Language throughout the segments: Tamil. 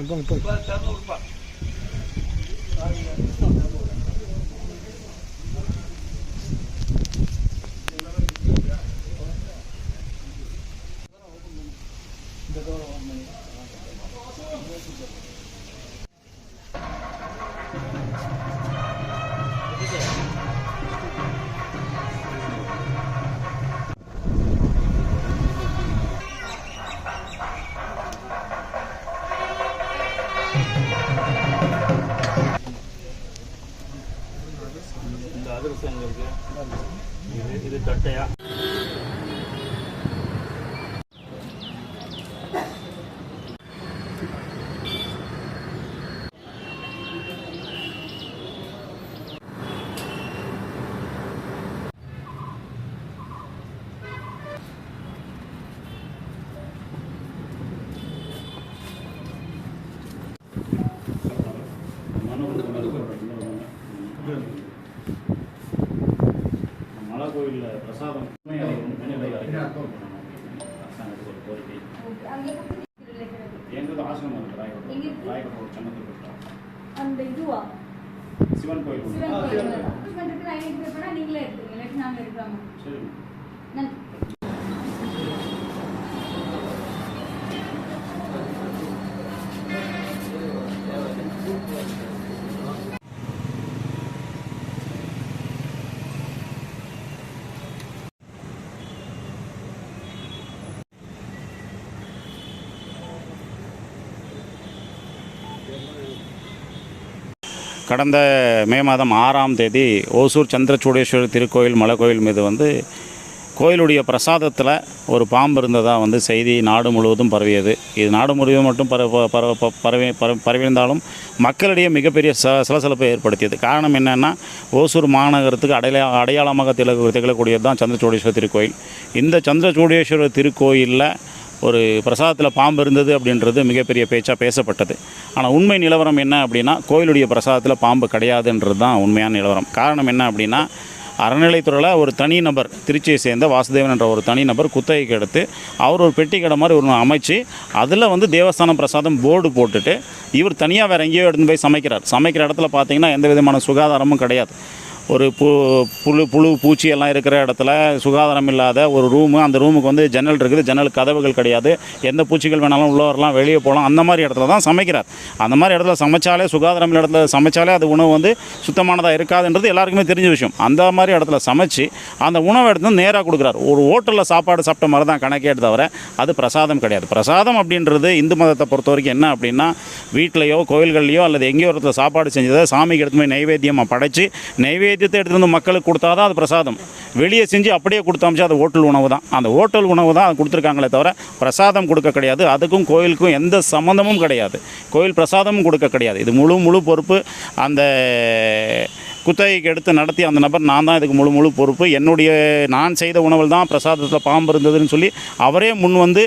ஆ போங்க போங்க இந்த அதிரசம் எங்க இருக்கு இது இது கட்டையா மலை கோயிலில் பிரசாதம் அரசாங்கத்துக்கு ஒரு கோரிக்கை. ஆசிரமம் இருக்கு அந்த இதுவா? சிவன் கோயில். சிவன் கோயில். நீங்களே எடுத்துங்க இல்லாட்டி நாங்க எடுக்கலாமா சரி நன்றி. கடந்த மே மாதம் ஆறாம் தேதி ஓசூர் சந்திரச்சூடேஸ்வரர் திருக்கோயில் மலைக்கோயில் மீது வந்து கோயிலுடைய பிரசாதத்தில் ஒரு பாம்பு இருந்ததாக வந்து செய்தி நாடு முழுவதும் பரவியது. இது நாடு முழுவதும் மட்டும் பர ப- பரவி பர பரவியிருந்தாலும் மக்களிடையே மிகப்பெரிய ச சலசலப்பை ஏற்படுத்தியது. காரணம் என்னென்னா ஓசூர் மாநகரத்துக்கு அடையா அடையாளமாக திகழ திகழக்கூடியது தான் சந்திரச்சூடேஸ்வரர் திருக்கோயில். இந்த சந்திரச்சூடேஸ்வரர் திருக்கோயிலில் ஒரு பிரசாதத்தில் பாம்பு இருந்தது அப்படின்றது மிகப்பெரிய பேச்சாக பேசப்பட்டது. ஆனால் உண்மை நிலவரம் என்ன அப்படின்னா கோயிலுடைய பிரசாதத்தில் பாம்பு கிடையாதுன்றது தான் உண்மையான நிலவரம். காரணம் என்ன அப்படின்னா அறநிலைத்துறையில் ஒரு தனி நபர் திருச்சியை சேர்ந்த வாசுதேவன் என்ற ஒரு தனி நபர் குத்தகைக்கு எடுத்து அவர் ஒரு பெட்டி கடை மாதிரி ஒன்று அமைச்சு அதில் வந்து தேவஸ்தானம் பிரசாதம் போர்டு போட்டுட்டு இவர் தனியாக வேறு எங்கேயோ எடுத்து போய் சமைக்கிறார். சமைக்கிற இடத்துல பார்த்தீங்கன்னா எந்த விதமான சுகாதாரமும் கிடையாது. ஒரு பு புழு புழு பூச்சி எல்லாம் இருக்கிற இடத்துல சுகாதாரம் இல்லாத ஒரு ரூமு அந்த ரூமுக்கு வந்து ஜன்னல் இருக்குது. ஜன்னல் கதவுகள் கிடையாது. எந்த பூச்சிகள் வேணாலும் உள்ளே வரலாம் வெளியே போகலாம். அந்த மாதிரி இடத்துல தான் சமைக்கிறார். அந்த மாதிரி இடத்துல சமைச்சாலே சுகாதாரம் இல்லாத இடத்துல சமைச்சாலே அது உணவு வந்து சுத்தமானதாக இருக்காதுன்றது எல்லாருக்குமே தெரிஞ்ச விஷயம். அந்த மாதிரி இடத்துல சமைச்சு அந்த உணவை எடுத்து நேராக கொடுக்குறாரு. ஒரு ஹோட்டலில் சாப்பாடு சாப்பிட்ட மாதிரி தான் கணக்கே தவிர அது பிரசாதம் கிடையாது. பிரசாதம் அப்படின்றது இந்து மதத்தை பொறுத்த வரைக்கும் என்ன அப்படின்னா வீட்லேயோ கோயில்கள்லையோ அல்லது எங்கேயோ இடத்துல சாப்பாடு செஞ்சதை சாமிக்கு எடுத்து போய் நைவேத்தியமாக படைச்சு நைவேத்தியத்தை எடுத்துகிட்டு வந்து மக்களுக்கு கொடுத்தா தான் அது பிரசாதம். வெளியே செஞ்சு அப்படியே கொடுத்தோம்ச்சா அது ஹோட்டல் உணவு தான் அந்த ஹோட்டல் உணவு தான் அது கொடுத்துருக்காங்களே தவிர பிரசாதம் கொடுக்க கிடையாது. அதுக்கும் கோயிலுக்கும் எந்த சம்மந்தமும் கிடையாது. கோயில் பிரசாதமும் கொடுக்க கிடையாது. இது முழு முழு பொறுப்பு அந்த குத்தகைக்கு எடுத்து நடத்தி அந்த நபர் நான் தான் இதுக்கு முழு முழு பொறுப்பு. என்னுடைய நான் செய்த உணவில் தான் பிரசாதத்தில் பாம்பு இருந்ததுன்னு சொல்லி அவரே முன் வந்து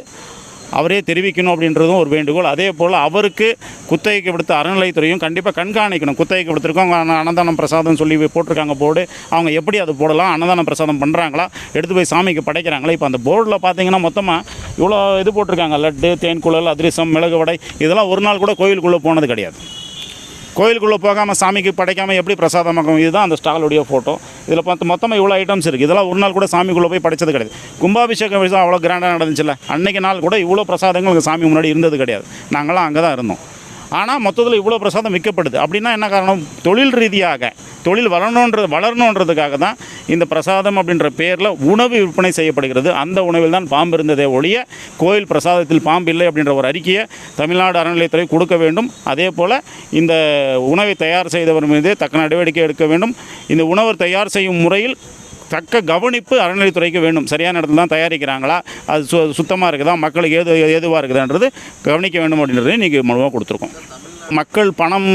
அவரே தெரிவிக்கணும் அப்படின்றதும் ஒரு வேண்டுகோள். அதே போல் அவருக்கு குத்தகைக்கு விடுத்த அறநிலைத்துறையும் கண்டிப்பாக கண்காணிக்கணும். குத்தகைக்கு கொடுத்துருக்கோம் அவங்க அன்னதானம் பிரசாதம் சொல்லி போட்டிருக்காங்க போர்டு. அவங்க எப்படி அது போடலாம்? அன்னதானம் பிரசாதம் பண்ணுறாங்களா எடுத்து போய் சாமிக்கு படைக்கிறாங்களா? இப்போ அந்த போர்டில் பார்த்தீங்கன்னா மொத்தமாக இவ்வளோ இது போட்டிருக்காங்க. லட்டு தேன் குழல் அதிரசம் மிளகு வடை. இதெல்லாம் ஒரு நாள் கூட கோயிலுக்குள்ளே போனது கிடையாது. கோயிலுக்குள்ளே போகாமல் சாமிக்கு படைக்காமல் எப்படி பிரசாதமாக்கும் இதுதான் அந்த ஸ்டாலுடைய ஃபோட்டோ இதில் பார்த்து மொத்தமாக இவ்வளோ ஐட்டம்ஸ் இருக்குது இதெல்லாம் ஒரு நாள் கூட சாமிக்குள்ளே போய் படைச்சது கிடையாது. கும்பாபிஷேகம் அவ்வளோ கிராண்டாக நடந்துச்சுல்ல? அன்னைக்கு நாள் கூட இவ்வளோ பிரசாதங்கள் சாமி முன்னாடி இருந்தது கிடையாது. நாங்களாம் அங்கே தான் இருந்தோம். ஆனால் மொத்தத்தில் இவ்வளோ பிரசாதம் விற்கப்படுது. அப்படின்னா என்ன காரணம்? தொழில் ரீதியாக தொழில் வளரணுன்றது வளரணுன்றதுக்காக தான் இந்த பிரசாதம் அப்படின்ற பேரில் உணவு விற்பனை செய்யப்படுகிறது. அந்த உணவில் தான் பாம்பு இருந்ததே ஒழிய கோயில் பிரசாதத்தில் பாம்பு இல்லை அப்படின்ற ஒரு அறிக்கையை தமிழ்நாடு அறநிலையத்துறை கொடுக்க வேண்டும். அதே போல் இந்த உணவை தயார் செய்தவர் மீது தக்க நடவடிக்கை எடுக்க வேண்டும். இந்த உணவு தயார் செய்யும் முறையில் தக்க கவனிப்பு அறநிலைத்துறைக்கு வேண்டும். சரியான இடத்துல தான் தயாரிக்கிறாங்களா? அது சு சுத்தமாக இருக்குதா? மக்களுக்கு ஏது ஏதுவாக இருக்குதான்றது கவனிக்க வேண்டும் அப்படின்றது இன்றைக்கி மனுவாக கொடுத்துருக்கோம். மக்கள் பணம்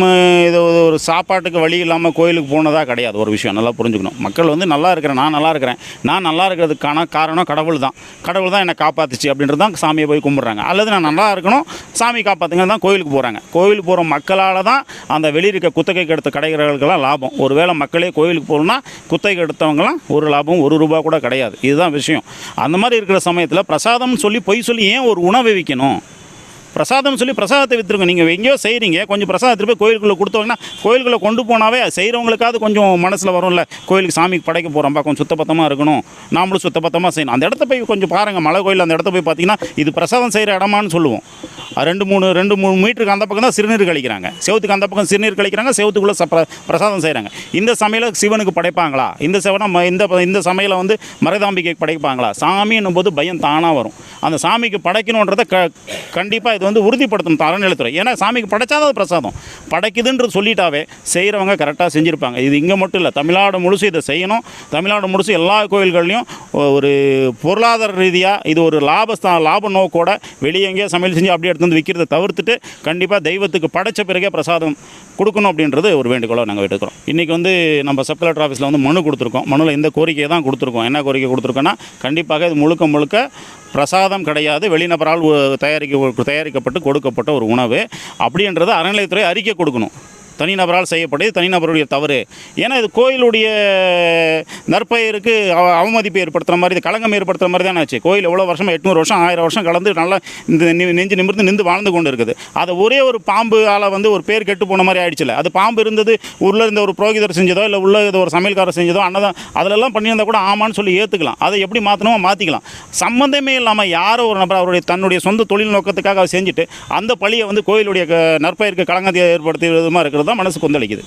இது ஒரு சாப்பாட்டுக்கு வழி இல்லாமல் கோயிலுக்கு போனதாக கிடையாது. ஒரு விஷயம் நல்லா புரிஞ்சுக்கணும். மக்கள் வந்து நல்லா இருக்கிறேன் நான் நல்லா இருக்கிறேன். நான் நல்லா இருக்கிறதுக்கான காரணம் கடவுள் தான். கடவுள் தான் என்னை காப்பாத்துச்சு அப்படின்றது தான் சாமியை போய் கும்பிட்றாங்க. அல்லது நான் நல்லா இருக்கணும் சாமி காப்பாற்றுங்க தான் கோயிலுக்கு போகிறாங்க கோயிலுக்கு போகிற மக்களால் தான் அந்த வெளியிருக்க குத்தகைக்கு எடுத்த கடைகளுக்கெல்லாம் லாபம். ஒருவேளை மக்களே கோயிலுக்கு போகணும்னா குத்தகைக்கு எடுத்தவங்களாம் ஒரு லாபம் ஒரு ரூபா கூட கிடையாது. இதுதான் விஷயம். அந்த மாதிரி இருக்கிற சமயத்தில் பிரசாதம்னு சொல்லி பொய் சொல்லி ஏன் ஒரு உணவை விற்கணும் பிரசாதம் சொல்லி பிரசாதத்தை விற்றுருங்க நீங்கள் எங்கேயோ செய்கிறீங்க கொஞ்சம் பிரசாதத்தை போய் கோயிலுக்குள்ளே கொடுத்தோங்கன்னா கோயிலுக்குள்ளே கொண்டு போனாவே செய்கிறவங்களுக்காவது கொஞ்சம் மனசில் வரும்ல. கோயிலுக்கு சாமிக்கு படைக்க போகிறோம்ப்பா கொஞ்சம் சுத்தபத்தமாக இருக்கணும். நாமளும் சுத்தபத்தமாக செய்யணும். அந்த இடத்த போய் கொஞ்சம் பாருங்கள் மலை கோயில் அந்த இடத்த போய் பார்த்தீங்கன்னா இது பிரசாதம் செய்கிற இடமான்னு சொல்லுவோம். ரெண்டு மூணு ரெண்டு மூணு மீட்டருக்கு அந்த பக்கம் தான் சிறுநீர் கழிக்கிறாங்க. செவத்துக்கு அந்த பக்கம் சிறுநீர் கழிக்கிறாங்க. செவத்துக்குள்ளே சப்ர பிரசாதம் செய்கிறாங்க இந்த சமையலை சிவனுக்கு படைப்பாங்களா? இந்த செவனம் இந்த இந்த சமையலை வந்து மருதாம்பிகைக்கு படைப்பாங்களா? சாமின்னும் போது பயம் தானாக வரும். அந்த சாமிக்கு படைக்கணுன்றதை க கண்டிப்பாக இது வந்து உறுதிப்படுத்தணும் அறநிலைத்துறை ஏன்னா சாமிக்கு படைச்சாதான் பிரசாதம். படைக்குதுன்றது சொல்லிட்டாவே செய்கிறவங்க கரெக்டாக செஞ்சுருப்பாங்க. இது இங்கே மட்டும் இல்லை தமிழ்நாடு முழுசு இதை செய்யணும். தமிழ்நாடு முழுசு எல்லா கோயில்கள்லையும் ஒரு பொருளாதார ரீதியாக இது ஒரு லாபஸ்தா லாப நோக்கோட வெளியே எங்கேயோ சமையல் செஞ்சு அப்படியே எடுத்து வந்து விற்கிறத தவிர்த்துட்டு கண்டிப்பாக தெய்வத்துக்கு படைச்ச பிறகே பிரசாதம் கொடுக்கணும் அப்படின்றது ஒரு வேண்டுகோளை நாங்கள் எடுக்கிறோம் இன்றைக்கி வந்து நம்ம சப் கலெக்டர் ஆஃபீஸில் வந்து மனு கொடுத்துருக்கோம். மனுவில் இந்த கோரிக்கையை தான் கொடுத்துருக்கோம். என்ன கோரிக்கை கொடுத்துருக்கோன்னா கண்டிப்பாக இது முழுக்க முழுக்க பிரசாதம் கிடையாது வெளிநபரால் தயாரிக்க தயாரிக்கப்பட்டு கொடுக்கப்பட்ட ஒரு உணவு. அப்படின்றது அறநிலையத்துறை அறிக்கை கொடுக்கணும். தனிநபரால் செய்யப்பட்டது தனிநபருடைய தவறு. ஏன்னா இது கோயிலுடைய நற்பெயருக்கு அவ- அவமதிப்பு ஏற்படுத்துகிற மாதிரி இது களங்கம் ஏற்படுத்துகிற மாதிரி தானே ஆச்சு. கோயில் எவ்வளோ வருஷம்? எட்நூறு வருஷம் ஆயிரம் வருஷம் கலந்து நல்லா இந்த நெஞ்சு நிமிர்ந்து நின்று வாழ்ந்து கொண்டு இருக்குது அதை ஒரே ஒரு பாம்பு ஆளை வந்து ஒரு பேர் கெட்டு போன மாதிரி ஆயிடுச்சுல. அது பாம்பு இருந்தது உள்ள இருந்த ஒரு புரோகிதர் செஞ்சதோ இல்லை உள்ள இருந்த ஒரு சமையல்காரர் செஞ்சதோ அன்னதான் அதிலெல்லாம் பண்ணியிருந்தா கூட ஆமான்னு சொல்லி ஏற்றுக்கலாம் அதை எப்படி மாற்றணுமோ மாற்றிக்கலாம் சம்மந்தமே இல்லாமல் யாரோ ஒரு நபர் அவருடைய தன்னுடைய சொந்த தொழில் நோக்கத்துக்காக அவர் செஞ்சுட்டு அந்த பழியை வந்து கோயிலுடைய க- நற்பெயருக்கு களங்கத்தை ஏற்படுத்துவதுமா இருக்கிறது? தான் மனசு கொந்தளிக்குது.